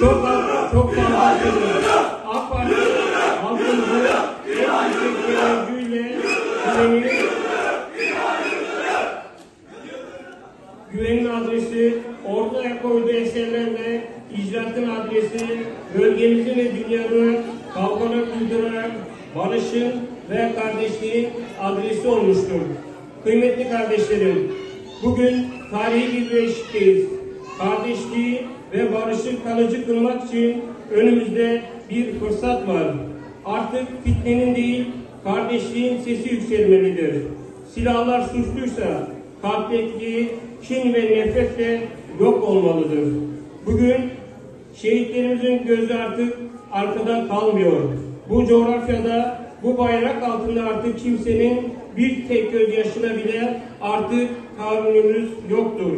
çok az, çok fazla. AK Parti halkımızı en yüksek teveccühle güveni, güvenin adresi, ortaya koyduğu eserlerle icraatın adresi, bölgemizin ve dünyanın kavgaları durdurarak barışın ve kardeşliğin adresi olmuştur. Kıymetli kardeşlerim, bugün tarihi bir beşikteyiz. Kardeşliği ve barışı kalıcı kılmak için önümüzde bir fırsat var. Artık fitnenin değil, kardeşliğin sesi yükselmelidir. Silahlar suçluysa kalpteki kin ve nefret de yok olmalıdır. Bugün şehitlerimizin gözü artık arkada kalmıyor. Bu coğrafyada, bu bayrak altında artık kimsenin bir tek gözyaşına bile artık tahammülümüz yoktur.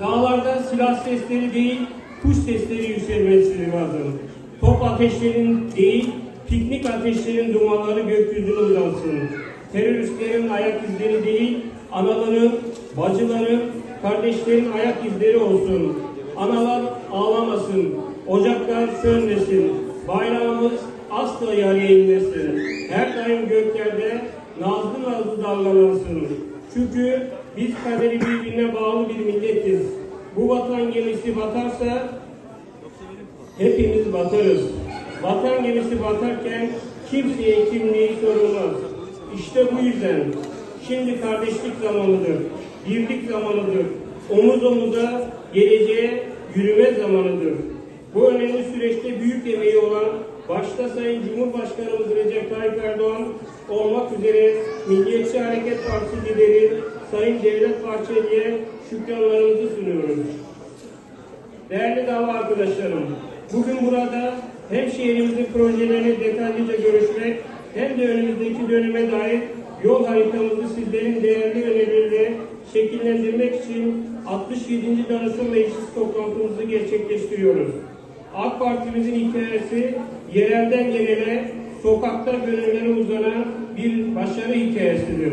Dağlarda silah sesleri değil, kuş sesleri yükselmesi lazım. Top ateşlerin değil, piknik ateşlerin dumanları gökyüzüne uzansın. Teröristlerin ayak izleri değil, anaların, bacıların, kardeşlerin ayak izleri olsun. Analar ağlamasın, ocaklar sönmesin, bayrağımız asla yarıya inmesin. Her daim göklerde nazlı nazlı dalgalansın. Çünkü biz kaderi birbirine bağlı bir milletiz. Bu vatan gemisi batarsa hepimiz batarız. Vatan gemisi batarken kimseye kimliği sorulmaz. İşte bu yüzden şimdi kardeşlik zamanıdır, birlik zamanıdır, omuz omuza geleceğe yürüme zamanıdır. Bu önemli süreçte büyük emeği olan başta Sayın Cumhurbaşkanımız Recep Tayyip Erdoğan olmak üzere Milliyetçi Hareket Partisi lideri Sayın Devlet Bahçeli'ye şükranlarımızı sunuyoruz. Değerli dava arkadaşlarım, bugün burada hem şehrimizin projelerini detaylıca görüşmek hem de önümüzdeki döneme dair yol haritamızı sizlerin değerli önerileriyle şekillendirmek için 67. Danışma Meclisi toplantımızı gerçekleştiriyoruz. AK Partimizin hikayesi yerelden genele, sokakta gönüllere uzanan bir başarı hikayesidir.